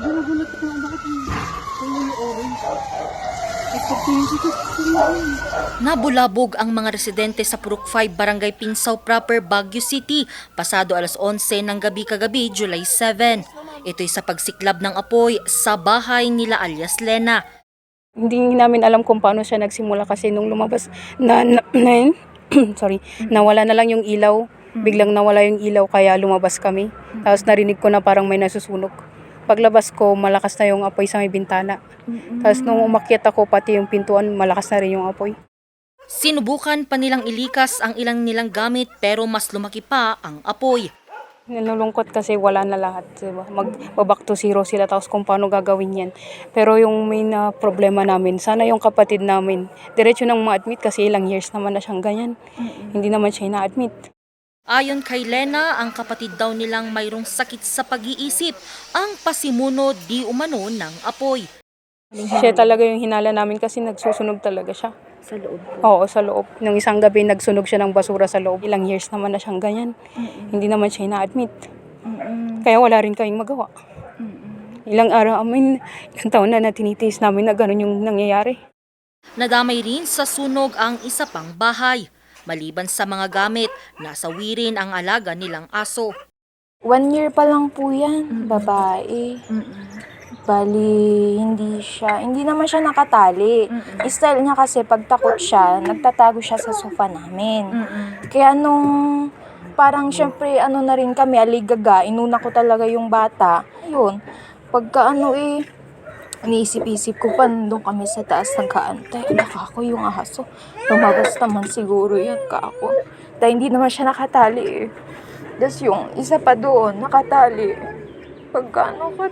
Gunagulat ko lang bakit yung kulay orange. Nabulabog ang mga residente sa Purok 5 Barangay Pinsaw Proper, Baguio City pasado alas 11 ng gabi kagabi, July 7. Ito'y sa pagsiklab ng apoy sa bahay nila alias Lena. Hindi namin alam kung paano siya nagsimula kasi nung lumabas na, na, na sorry, nawala na lang yung ilaw. Biglang nawala yung ilaw kaya lumabas kami. Tapos narinig ko na parang may nasusunog. Paglabas ko, malakas na yung apoy sa may bintana. Tapos nung umakyat ako, pati yung pintuan, malakas na rin yung apoy. Sinubukan pa nilang ilikas ang ilang nilang gamit pero mas lumaki pa ang apoy. Nalulungkot kasi wala na lahat. Diba? Mag-back to zero sila tapos kung paano gagawin yan. Pero yung main na problema namin, sana yung kapatid namin, diretso nang ma-admit kasi ilang years naman na siyang ganyan. Hindi naman siya na-admit. Ayon kay Lena, ang kapatid daw nilang mayroong sakit sa pag-iisip, ang pasimuno di umano ng apoy. Siya talaga yung hinala namin kasi nagsusunog talaga siya. Sa loob. Oo, sa loob. Nung isang gabi, nagsunog siya ng basura sa loob. Ilang years naman na siyang ganyan. Hindi naman siya na-admit. Kaya wala rin kaming magawa. Ilang araw, I mean, ilang taon na na tinitiis namin na ganun yung nangyayari. Nadamay rin sa sunog ang isa pang bahay. Maliban sa mga gamit, nasawi rin ang alaga nilang aso. One year pa lang po yan, babae. Bali, hindi siya, hindi naman siya nakatali. Style niya kasi pag takot siya, nagtatago siya sa sofa namin. Kaya nung parang syempre ano na rin kami, aligaga, inuna ko talaga yung bata. Yun, pagka ano eh, iniisip-isip ko pa, nandun kami sa taas nagkaantay. Alaka ako yung aso. Lumabas naman siguro yun ka ako. Dahil hindi naman siya nakatali eh. Tapos yung isa pa doon, nakatali. Pagka ano ka,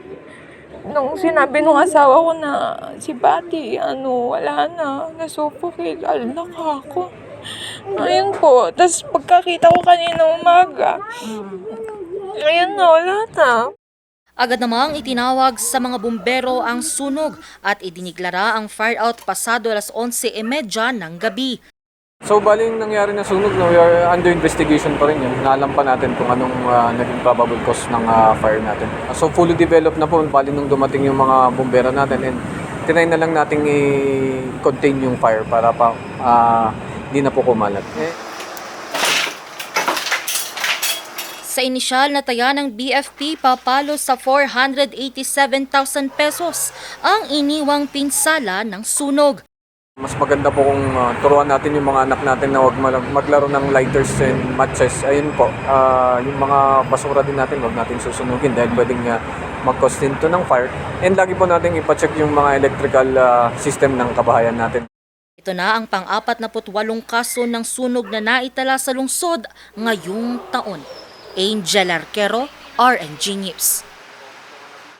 nung sinabi nung asawa ko na si Patty, ano, wala na, nasuffocate, alak ako. Ayun po. Tapos pagkakita ko kanina umaga, ayun na, wala na. Agad namang itinawag sa mga bumbero ang sunog at idiniglara ang fire out pasado alas 11.30 ng gabi. So, baling nangyari na sunog, no, we are under investigation pa rin yun. Naalam pa natin kung anong ah, naging probable cause ng ah, fire natin. So, fully developed na po, bali nung dumating yung mga bumbero natin and tinay na lang nating i-contain yung fire para pa ah, hindi na po kumalat. Eh, Sa inisyal na taya ng BFP, papalo sa 487,000 pesos ang iniwang pinsala ng sunog. mas maganda po kung ah, turuan natin yung mga anak natin na mal- maglaro ng lighters and matches. Ayun po, ah, yung mga basura din natin, huwag natin susunugin dahil pwedeng uh, mag-cause din to ng fire. And lagi po natin ipacheck yung mga electrical ah, system ng kabahayan natin. Ito na ang pang-apat na putwalong kaso ng sunog na naitala sa lungsod ngayong taon. Angel Arquero, RNG News.